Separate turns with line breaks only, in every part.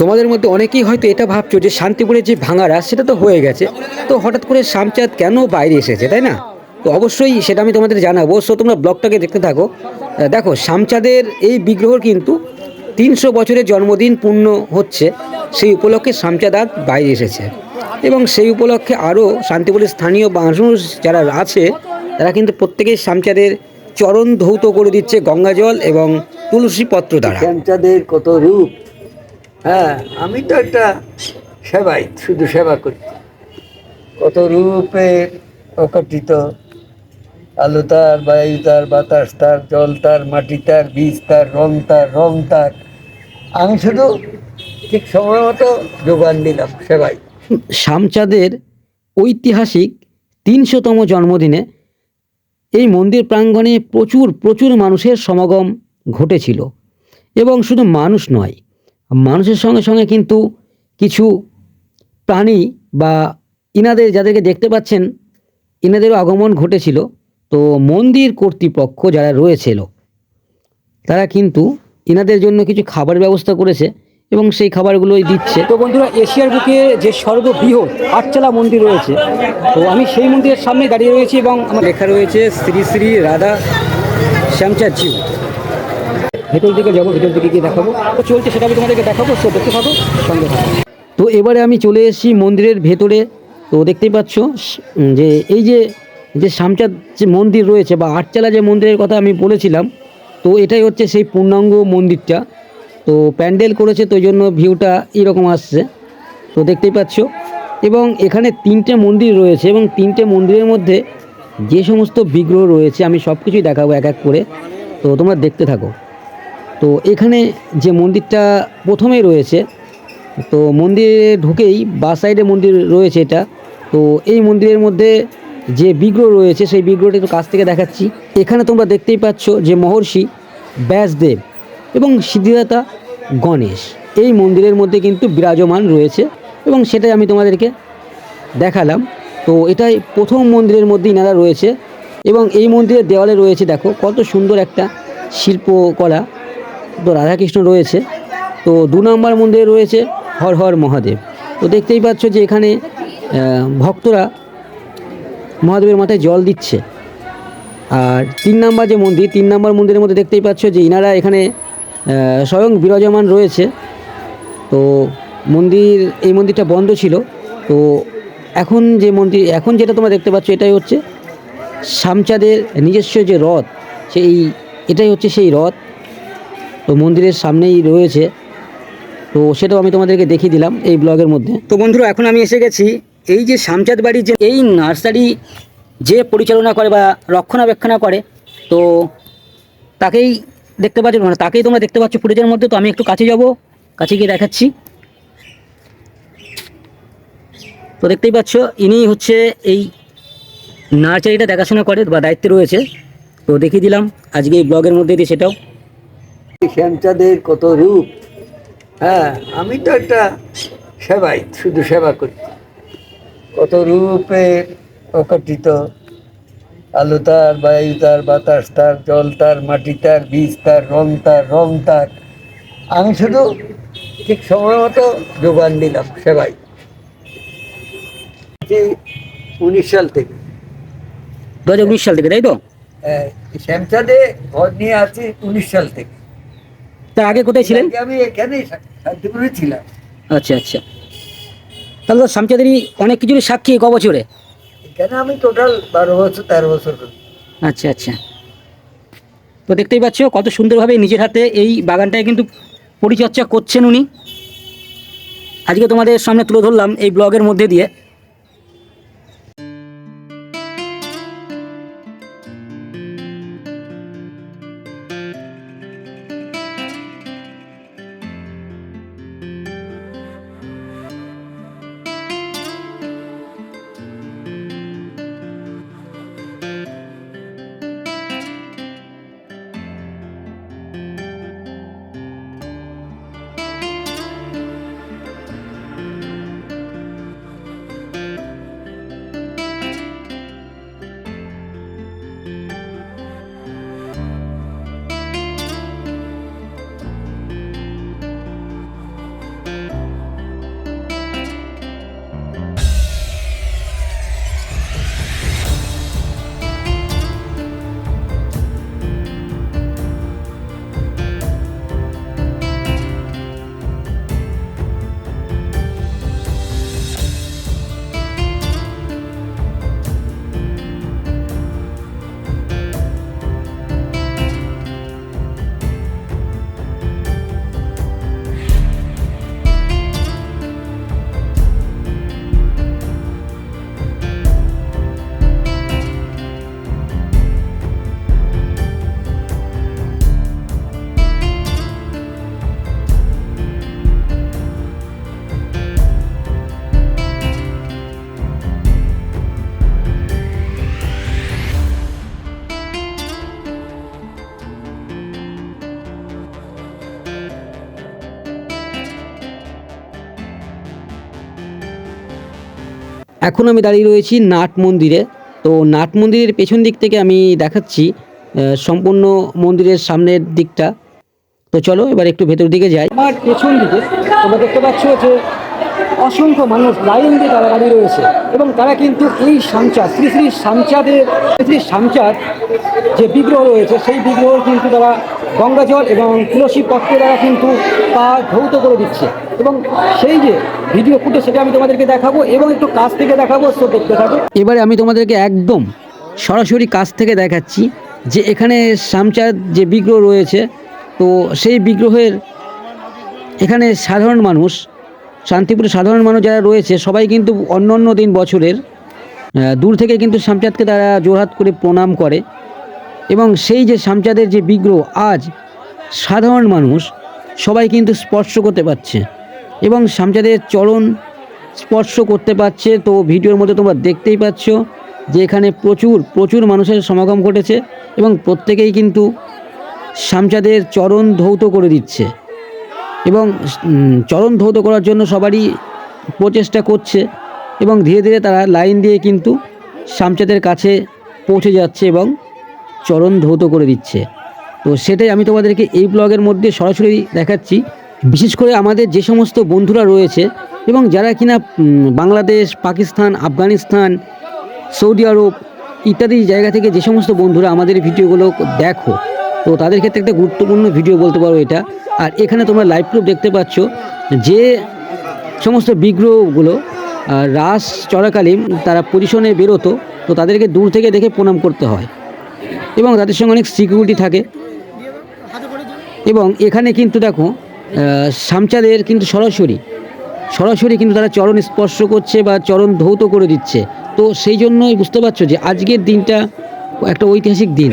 তোমাদের মধ্যে অনেকেই হয়তো এটা ভাবছ যে শান্তিপুরের যে ভাঙারা, সেটা তো হয়ে গেছে। তো হঠাৎ করে শামচাঁদ কেন বাইরে এসেছে, তাই না? তো অবশ্যই সেটা আমি তোমাদের জানাব। সো তোমরা ব্লগটাকে দেখতে থাকো। দেখো শামচাঁদের এই বিগ্রহর কিন্তু তিনশো বছরের জন্মদিন পূর্ণ হচ্ছে। সেই উপলক্ষে শামচাঁদ আজ বাইরে এসেছে। এবং সেই উপলক্ষে আরও শান্তিপুরের স্থানীয় মানুষ যারা আছে, তারা কিন্তু প্রত্যেকেই শামচাঁদের চরণ ধৌত করে দিচ্ছে গঙ্গাজল এবং তুলসী পত্র দ্বারা।
শ্যামচাঁদের কত রূপ? হ্যাঁ আমি তো একটা সেবাই, শুধু সেবা করি। কত রূপে প্রকটিত, আলো তার, বায়ু তার, বাতাস তার, জল তার, মাটি তার, বীজ তার, রং তার রং তার। আমি শুধু ঠিক সময় মতো যোগান দিলাম, সেবাই।
শামচাঁদের ঐতিহাসিক তিনশোতম জন্মদিনে এই মন্দির প্রাঙ্গণে প্রচুর প্রচুর মানুষের সমাগম ঘটেছিল। এবং শুধু মানুষ নয় মানুষের সঙ্গে সঙ্গে কিন্তু কিছু প্রাণী বা ইনাদের যাদেরকে দেখতে পাচ্ছেন, ইনাদেরও আগমন ঘটেছিল। তো মন্দির কর্তৃপক্ষ যারা রয়েছিল তারা কিন্তু ইনাদের জন্য কিছু খাবার ব্যবস্থা করেছে এবং সেই খাবারগুলোই দিচ্ছে। তো বন্ধুরা, এশিয়ার বুকে যে সর্ববৃহৎ আটচালা মন্দির রয়েছে, তো আমি সেই মন্দিরের সামনে দাঁড়িয়ে রয়েছি এবং আমার লেখা রয়েছে, শ্রী শ্রী রাধা শ্যামচাঁদ জিউ ভেতর দিকে যাব, ভেতর দিকে গিয়ে দেখাবো। তো চলছে, সেটা আমি তোমাদেরকে দেখাবো তো দেখতে পাবো, সঙ্গে তো এবারে আমি চলে এসেছি মন্দিরের ভেতরে। তো দেখতেই পাচ্ছ যে এই যে যে শ্যামচাঁদ যে মন্দির রয়েছে বা আটচালা যে মন্দিরের কথা আমি বলেছিলাম, তো এটাই হচ্ছে সেই পূর্ণাঙ্গ মন্দিরটা। তো প্যান্ডেল করেছে, তো জন্য ভিউটা এরকম আসছে। তো দেখতেই পাচ্ছ, এবং এখানে তিনটে মন্দির রয়েছে, এবং তিনটে মন্দিরের মধ্যে যে সমস্ত বিগ্রহ রয়েছে, আমি সব কিছুই দেখাবো এক এক করে। তো তোমরা দেখতে থাকো। তো এখানে যে মন্দিরটা প্রথমেই রয়েছে, তো মন্দিরে ঢুকেই বা সাইডে মন্দির রয়েছে এটা। তো এই মন্দিরের মধ্যে যে বিগ্রহ রয়েছে, সেই বিগ্রহটা একটু কাছ থেকে দেখাচ্ছি। এখানে তোমরা দেখতেই পাচ্ছ যে মহর্ষি ব্যাসদেব এবং সিদ্ধিদাতা গণেশ। এই মন্দিরের মধ্যে কিন্তু বিরাজমান রয়েছে এবং সেটাই আমি তোমাদেরকে দেখালাম। তো এটাই প্রথম মন্দিরের মধ্যে ইনারা রয়েছে এবং এই মন্দিরের দেওয়ালে রয়েছে দেখো, কত সুন্দর একটা শিল্পকলা। তো রাধাকৃষ্ণ রয়েছে, তো দু নম্বর মন্দিরে রয়েছে হর হর মহাদেব। তো দেখতেই পাচ্ছ যে এখানে ভক্তরা মহাদেবের মাথায় জল দিচ্ছে। আর তিন নাম্বার যে মন্দির, তিন নাম্বার মন্দিরের মধ্যে দেখতেই পাচ্ছ যে ইনারা এখানে স্বয়ং বিরাজমান রয়েছে। তো মন্দির, এই মন্দিরটা বন্ধ ছিল। তো এখন যে মন্দির, এখন যেটা তোমরা দেখতে পাচ্ছ এটাই হচ্ছে শামচাঁদের নিজস্ব যে রথ, সেই, এটাই হচ্ছে সেই রথ। তো মন্দিরের সামনেই রয়েছে। তো সেটাও আমি তোমাদেরকে দেখিয়ে দিলাম এই ব্লগের মধ্যে। তো বন্ধুরা, এখন আমি এসে গেছি এই যে শামচাঁদ বাড়ির যে এই নার্সারি যে পরিচালনা করে বা রক্ষণাবেক্ষণা করে, তো তাকেই দেখতে পাচ্ছ মানে তাকেই তোমরা দেখতে পাচ্ছ ফুটেজের মধ্যে। তো আমি একটু কাছে যাব, কাছে গিয়ে দেখাচ্ছি। তো দেখতেই পাচ্ছ, ইনি হচ্ছে এই নার্সারিটা দেখাশোনা করে বা দায়িত্বে রয়েছে। তো দেখিয়ে দিলাম, আজকে এই ব্লগের মধ্যে দিয়ে সেটাও।
শ্যামচাঁদের কত রূপ? হ্যাঁ আমি তো একটা সেবাই শুধু সেবা করি। কত রূপে প্রকটিত আলো তার বায়ু তার বাতাস তার জল তার মাটি তার বীজ তার রং তার রং তার। আমি শুধু ঠিক সময় মতো যোগান দিলাম সেবাই। উনিশ সাল থেকে।
দু হাজার উনিশ সাল থেকে তাই তো?
হ্যাঁ, শ্যামচাঁদে ঘর নিয়ে আছি উনিশ সাল থেকে।
তার আগে কোথায় ছিলেন?
আমি এখানেই শান্তিপুরে ছিলাম।
আচ্ছা আচ্ছা। তাহলে তো শামচাঁদেরই অনেক কিছুরই সাক্ষী ক বছরে
এখানে আমি টোটাল বারো বছর তেরো বছর
আচ্ছা আচ্ছা। তো দেখতেই পাচ্ছ কত সুন্দরভাবে নিজের হাতে এই বাগানটায় কিন্তু পরিচর্যা করছেন উনি। আজকে তোমাদের সামনে তুলে ধরলাম এই ব্লগের মধ্যে দিয়ে। এখন আমি দাঁড়িয়ে রয়েছি নাট মন্দিরে। তো নাট মন্দিরের পেছন দিক থেকে আমি দেখাচ্ছি সম্পূর্ণ মন্দিরের সামনের দিকটা। তো চলো এবার একটু ভেতর দিকে যাই। আমার পেছন দিকে তোমরা দেখতে পাচ্ছ যে অসংখ্য মানুষ লাইন দিয়ে তারা দাঁড়িয়ে রয়েছে। এবং তারা কিন্তু এই সামচাঁদ শ্রী শ্রী সামচাঁদের শ্রী সামচাঁদ যে বিগ্রহ রয়েছে, সেই বিগ্রহ কিন্তু তারা গঙ্গাজল এবং তুলসী পত্রে দ্বারা কিন্তু তা ধৌত করে দিচ্ছে। এবং সেই যে ভিডিও ফুটে সেটা আমি তোমাদেরকে দেখাবো এবং একটু কাছ থেকে দেখাবো তো দেখতে থাকো। এবারে আমি তোমাদেরকে একদম সরাসরি কাছ থেকে দেখাচ্ছি যে এখানে সামচাঁদ যে বিগ্রহ রয়েছে, তো সেই বিগ্রহের এখানে সাধারণ মানুষ শান্তিপুরের সাধারণ মানুষ যারা রয়েছে, সবাই কিন্তু অন্য অন্য দিন বছরের দূর থেকে কিন্তু শামচাঁদকে তারা জোরহাত করে প্রণাম করে। এবং সেই যে শামচাঁদের যে বিগ্রহ, আজ সাধারণ মানুষ, সবাই কিন্তু স্পর্শ করতে পারছে। এবং শামচাঁদের চরণ স্পর্শ করতে পারছে। তো ভিডিওর মধ্যে তোমরা দেখতেই পাচ্ছ যে এখানে প্রচুর প্রচুর মানুষের সমাগম ঘটেছে এবং প্রত্যেকেই কিন্তু শামচাঁদের চরণ ধৌত করে দিচ্ছে। এবং চরণ ধৌত করার জন্য সবারই প্রচেষ্টা করছে এবং ধীরে ধীরে তারা লাইন দিয়ে কিন্তু শামচাঁদের কাছে পৌঁছে যাচ্ছে এবং চরণ ধৌত করে দিচ্ছে। তো সেটাই আমি তোমাদেরকে এই ব্লগের মধ্যে সরাসরি দেখাচ্ছি। বিশেষ করে আমাদের যে সমস্ত বন্ধুরা রয়েছে এবং যারা কিনা বাংলাদেশ, পাকিস্তান, আফগানিস্তান, সৌদি আরব ইত্যাদি জায়গা থেকে যে সমস্ত বন্ধুরা আমাদের ভিডিওগুলো দেখো তো তাদের ক্ষেত্রে একটা গুরুত্বপূর্ণ ভিডিও বলতে পারো এটা। আর এখানে তোমরা লাইভ প্রুফ দেখতে পাচ্ছ যে সমস্ত বিগ্রহগুলো রাস চলাকালীন তারা পজিশনে বেরোতো, তো তাদেরকে দূর থেকে দেখে প্রণাম করতে হয়। এবং তাদের সঙ্গে অনেক সিকিউরিটি থাকে। এবং এখানে কিন্তু দেখো সামচাদের কিন্তু সরাসরি সরাসরি কিন্তু তারা চরণ স্পর্শ করছে বা চরণ ধৌত করে দিচ্ছে। তো সেই জন্যই বুঝতে পারছ যে আজকের দিনটা একটা ঐতিহাসিক দিন।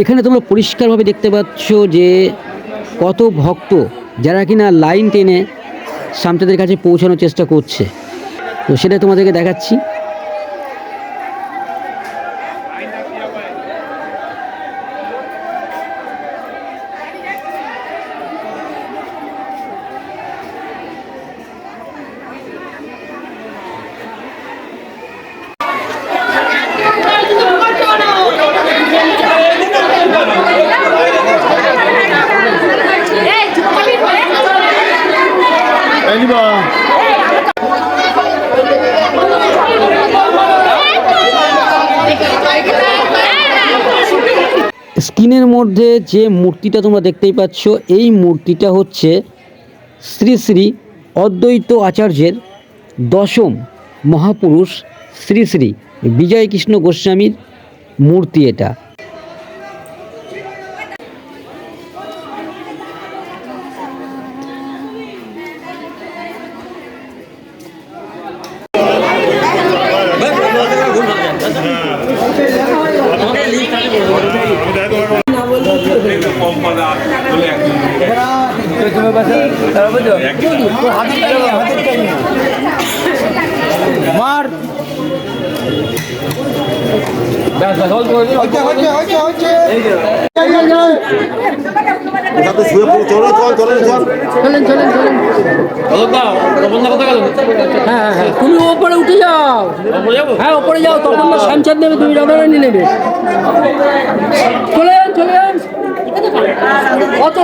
এখানে
তোমরা পরিষ্কারভাবে দেখতে পাচ্ছ যে কত ভক্ত যারা কিনা লাইন টেনে সামতাদের কাছে পৌঁছানোর চেষ্টা করছে। তো সেটা তোমাদেরকে দেখাচ্ছি। স্ক্রিনের মধ্যে যে মূর্তিটা তোমরা দেখতেই পাচ্ছ, এই মূর্তিটা হচ্ছে শ্রী শ্রী অদ্বৈত আচার্যের দশম মহাপুরুষ শ্রী শ্রী বিজয় কৃষ্ণ গোস্বামীর মূর্তি এটা।
মার।
শুয়ে পড়ো চলো চল চলো চল।
চলেন চলেন চলেন। হ্যাঁ হ্যাঁ হ্যাঁ। তুমি ওপরে উঠে যাও। হ্যাঁ ওপরে যাও তখন তো শ্যামচাঁদ নেবে তুমি রাধারানী নেবে। চলে যান চলে যান অত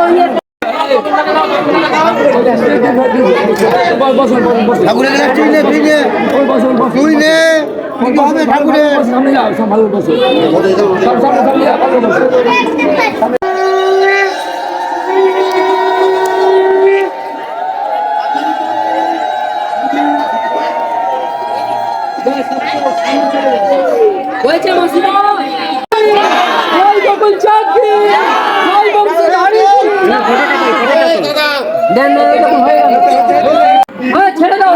ঠাকুরের কাছে তুই নে তুই নে তুই নে। হবে ঠাকুরের
সব ভালো হয়েছে মাসিমা দেন হয়ে গেল। হ্যাঁ ছেড়ে দাও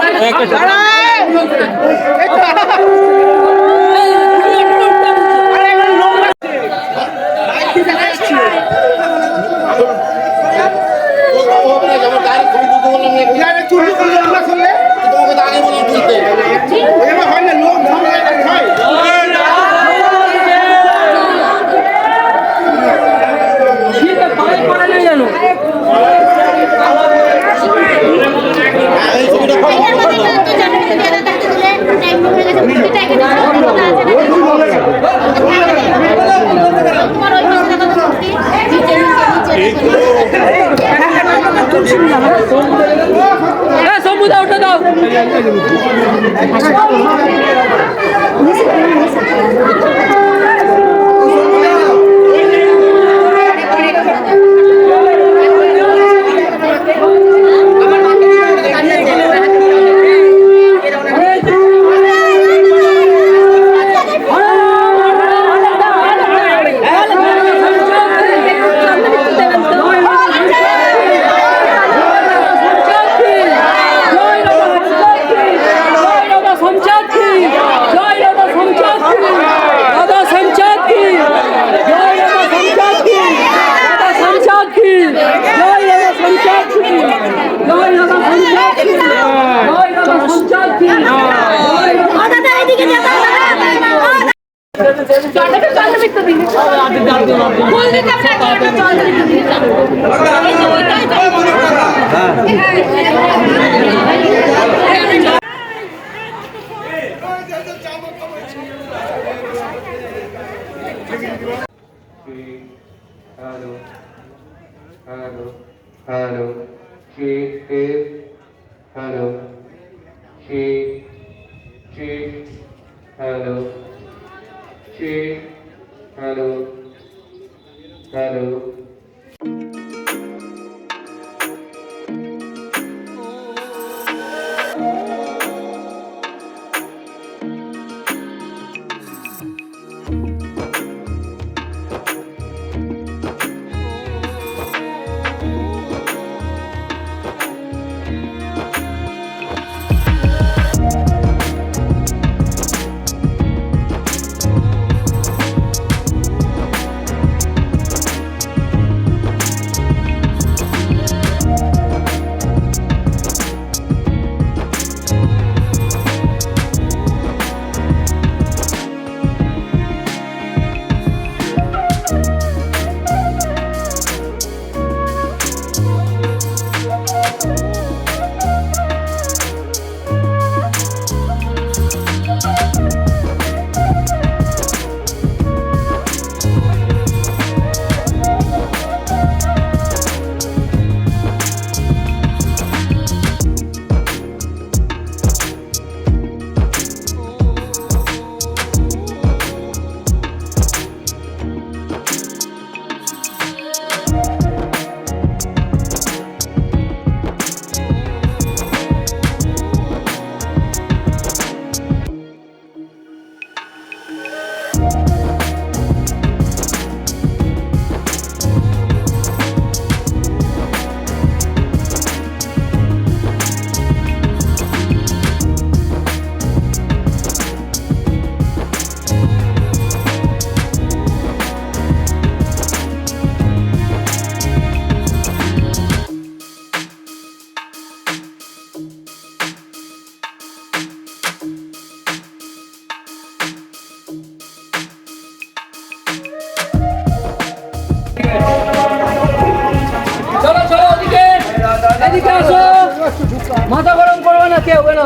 ঠিক আছে পায়ে পড়ে নেই জানো হ্যাঁ সবু দাও ওটা দাও জয় রাধা সঞ্চাত কি জয় রাধা সঞ্চাত কি রাধা সঞ্চাত কি জয় রাধা সঞ্চাত কি রাধা সঞ্চাত কি জয় রাধা সঞ্চাত কি জয় রাধা সঞ্চাত কি জয় রাধা সঞ্চাত কি জয় Radha
Hello. Hello. Hello. She is. Hello. She. She. Hello. মাথা গরম করবে না কেউ কেন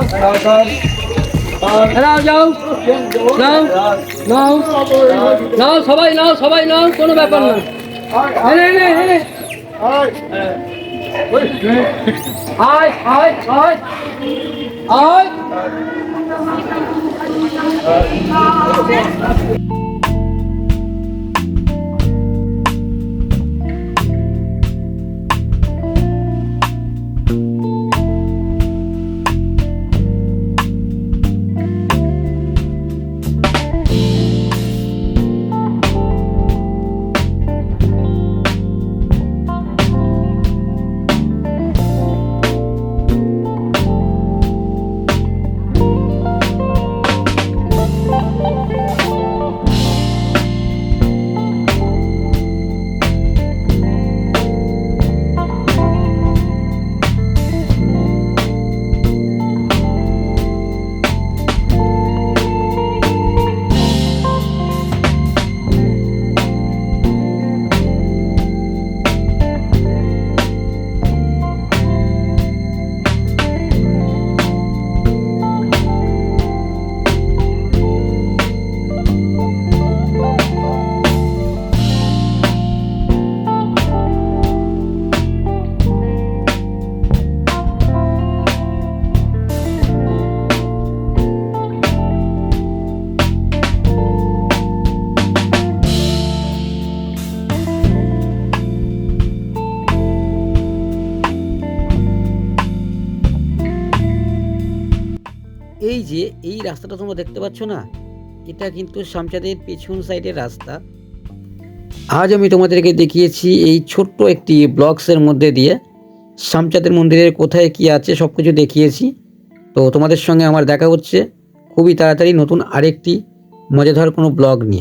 যাও। নাও নাও। নাও, সবাই নাও সবাই নাও, কোনো ব্যাপার না। এনে এনে এনে। আয় আয় আয়। আয়।
রাস্তাটা তোমরা দেখতে পাচ্ছ না? এটা কিন্তু শামচাঁদের পেছন সাইডের রাস্তা। আজ আমি তোমাদেরকে দেখিয়েছি এই ছোট্ট একটি ব্লগসের মধ্যে দিয়ে শামচাঁদের মন্দিরের কোথায় কি আছে সব কিছু দেখিয়েছি। তো তোমাদের সঙ্গে আমার দেখা হচ্ছে। খুবই তাড়াতাড়ি নতুন আরেকটি মজাদার কোনো ব্লগ নিয়ে।